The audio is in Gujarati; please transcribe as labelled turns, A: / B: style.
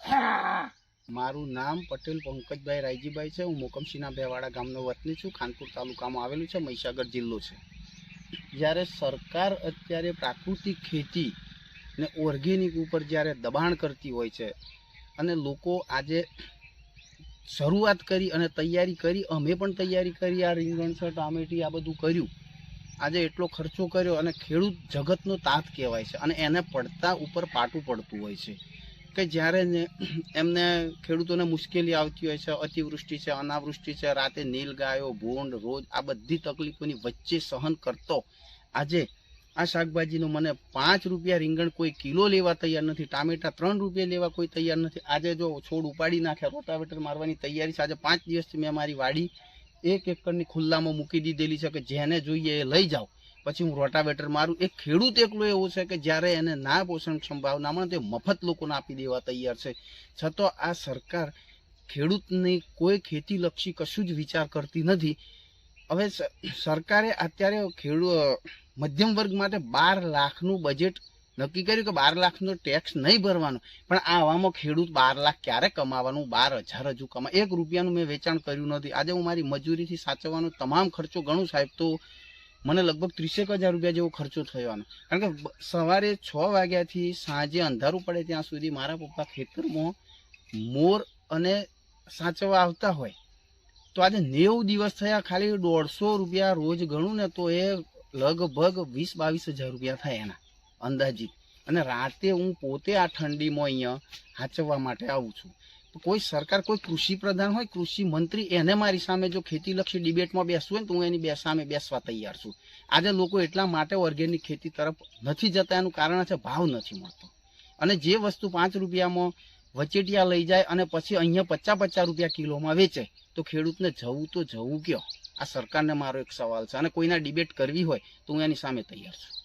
A: યાર મારું નામ પટેલ પંકજભાઈ રાયજીભાઈ છે. હું મોકમસિંહના બેવાડા ગામનો વતની છું. ખાનપુર તાલુકામાં આવેલું છે. મહીસાગર જિલ્લો છે. જ્યારે સરકાર અત્યારે પ્રાકૃતિક ખેતી ને ઓર્ગેનિક ઉપર જ્યારે દબાણ કરતી હોય છે અને લોકો આજે શરૂઆત કરી અને તૈયારી કરી, અમે પણ તૈયારી કરી આ રીંગણ ટામેટી આ બધું કર્યું. આજે એટલો ખર્ચો કર્યો અને ખેડૂત જગતનો તાત કહેવાય છે અને એને પડતા ઉપર પાટું પડતું હોય છે. કે જ્યારે એમને ખેડૂતોને મુશ્કેલી આવતી હોય છે, અતિવૃષ્ટિ છે, અનાવૃષ્ટિ છે, રાતે નીલગાયો ભૂંડ, રોજ આ બધી તકલીફોની વચ્ચે સહન કરતો. આજે આ શાકભાજીનું મને પાંચ રૂપિયા રીંગણ કોઈ કિલો લેવા તૈયાર નથી, ટામેટા ત્રણ રૂપિયા લેવા કોઈ તૈયાર નથી. આજે જો છોડ ઉપાડી નાખ્યા, રોટાવેટર મારવાની તૈયારી છે. આજે પાંચ દિવસથી મેં મારી વાડી એક એકરની ખુલ્લામાં મૂકી દીધેલી છે કે જેને જોઈએ એ લઈ જાઓ. પછી હું રોટાવેટર મારું, એક ખેડૂત એકલો એવો છે કે જ્યારે એને ના પોષણ સંભાવ ના મળે તે મફત લોકોને આપી દેવા તૈયાર છે. છતાં આ સરકાર ખેડૂતની કોઈ ખેતીલક્ષી કશું જ વિચાર કરતી નથી. હવે સરકારે અત્યારે ખેડૂત મધ્યમ વર્ગ માટે બાર લાખનું બજેટ નક્કી કર્યું કે બાર લાખનો ટેક્સ નહીં ભરવાનો. પણ આવામાં ખેડૂત બાર લાખ ક્યારે કમાવાનું? બાર હજાર હજુ કમા. એક રૂપિયાનું મેં વેચાણ કર્યું નથી. આજે હું મારી મજૂરીથી સાચવવાનો તમામ ખર્ચો ગણું સાહેબ, તો મને લગભગ ત્રીસેક હજાર રૂપિયા જેવો ખર્ચો થયોનો કારણ કે સવારે છ વાગ્યાથી સાંજે અંધારું પડે ત્યાં સુધી મારા પપ્પા ખેતરમાં મોર અને સાચવવા આવતા હોય. તો આજે નેવું દિવસ થયા, ખાલી દોઢસો રૂપિયા રોજ ગણું ને તો એ લગભગ વીસ બાવીસ હજાર રૂપિયા થાય એના. અંદાજિત અને રાતે હું પોતે આ ઠંડીમાં અહીંયા હાચવવા માટે આવું છું. કોઈ સરકાર, કોઈ કૃષિ પ્રધાન હોય, કૃષિ મંત્રી, એને મારી સામે જો ખેતીલક્ષી ડિબેટમાં બેસવું હોય તો હું એની બે સામે બેસવા તૈયાર છું. આજે લોકો એટલા માટે ઓર્ગેનિક ખેતી તરફ નથી જતા, એનું કારણ છે ભાવ નથી મળતો. અને જે વસ્તુ પાંચ રૂપિયામાં વચેટિયા લઈ જાય અને પછી અહીંયા પચાસ પચાસ રૂપિયા કિલોમાં વેચે, તો ખેડૂતને જવું તો જવું કયો? આ સરકારને મારો એક સવાલ છે. અને કોઈના ડિબેટ કરવી હોય તો હું એની સામે તૈયાર છું.